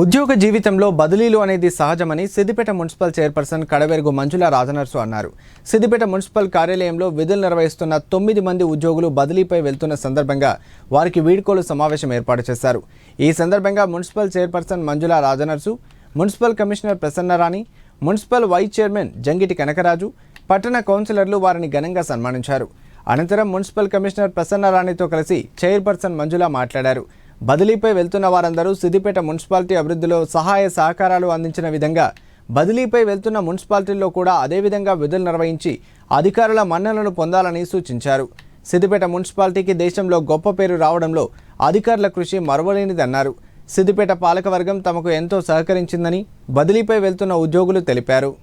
ఉద్యోగ జీవితంలో బదిలీలు అనేది సహజమని సిద్దిపేట మున్సిపల్ చైర్పర్సన్ కడవెరుగు మంజుల రాజనర్సు అన్నారు. సిద్దిపేట మున్సిపల్ కార్యాలయంలో విధులు నిర్వహిస్తున్న తొమ్మిది మంది ఉద్యోగులు బదిలీపై వెళ్తున్న సందర్భంగా వారికి వీడ్కోలు సమావేశం ఏర్పాటు చేశారు. ఈ సందర్భంగా municipal chairperson Manjula Rajanarsu municipal commissioner Prasannarani municipal vice chairman Jangiti Kanakaraju పట్టణ కౌన్సిలర్లు వారిని ఘనంగా సన్మానించారు. అనంతరం మున్సిపల్ కమిషనర్ ప్రసన్నరాణితో కలిసి చైర్పర్సన్ మంజుల మాట్లాడారు. బదిలీపై వెళ్తున్న వారందరూ సిద్దిపేట మున్సిపాలిటీ అభివృద్ధిలో సహాయ సహకారాలు అందించిన విధంగా బదిలీపై వెళ్తున్న మున్సిపాలిటీల్లో కూడా అదేవిధంగా విధులు నిర్వహించి అధికారుల మన్ననలు పొందాలని సూచించారు. సిద్దిపేట మున్సిపాలిటీకి దేశంలో గొప్ప పేరు రావడంలో అధికారుల కృషి మరవలేనిదన్నారు. సిద్దిపేట పాలకవర్గం తమకు ఎంతో సహకరించిందని బదిలీపై వెళ్తున్న ఉద్యోగులు తెలిపారు.